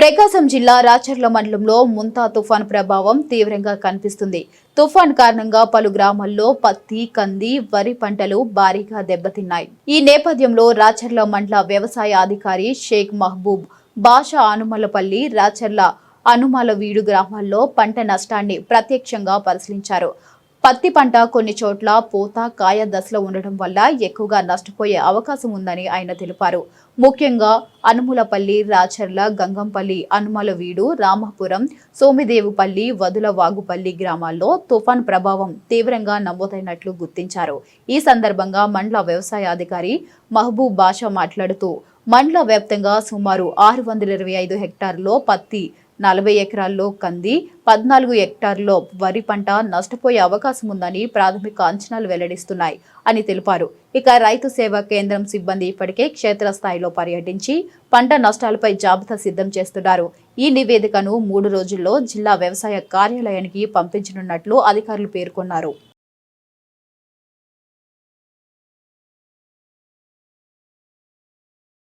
ప్రకాశం జిల్లా రాచర్ల మండలంలో ముంతా తుఫాన్ ప్రభావం తీవ్రంగా కనిపిస్తుంది. తుఫాన్ కారణంగా పలు గ్రామాల్లో పత్తి కంది వరి పంటలు భారీగా దెబ్బతిన్నాయి. ఈ నేపథ్యంలో రాచర్ల మండల వ్యవసాయ అధికారి షేక్ మహబూబ్ బాషా అనుమలపల్లి రాచర్ల అనుమాల వీడు గ్రామాల్లో పంట నష్టాన్ని ప్రత్యక్షంగా పరిశీలించారు. పత్తి పంట కొన్ని చోట్ల పూత కాయ దశలో ఉండటం వల్ల ఎక్కువగా నష్టపోయే అవకాశం ఉందని ఆయన తెలిపారు. ముఖ్యంగా అనుములపల్లి రాచర్ల గంగంపల్లి అనుమలవీడు రామాపురం సోమిదేవుపల్లి వదులవాగుపల్లి గ్రామాల్లో తుఫాన్ ప్రభావం తీవ్రంగా నమోదైనట్లు గుర్తించారు. ఈ సందర్భంగా మండల వ్యవసాయ అధికారి మహబూబ్ బాషా మాట్లాడుతూ మండల వ్యాప్తంగా సుమారు ఆరు వందల ఇరవై ఐదు హెక్టార్లో పత్తి నలభై ఎకరాల్లో కంది పద్నాలుగు హెక్టార్లో వరి పంట నష్టపోయే అవకాశం ఉందని ప్రాథమిక అంచనాలు వెల్లడిస్తున్నాయి అని తెలిపారు. ఇక రైతు సేవా కేంద్రం సిబ్బంది ఇప్పటికే క్షేత్రస్థాయిలో పర్యటించి పంట నష్టాలపై జాబితా సిద్ధం చేస్తున్నారు. ఈ నివేదికను మూడు రోజుల్లో జిల్లా వ్యవసాయ కార్యాలయానికి పంపించనున్నట్లు అధికారులు పేర్కొన్నారు.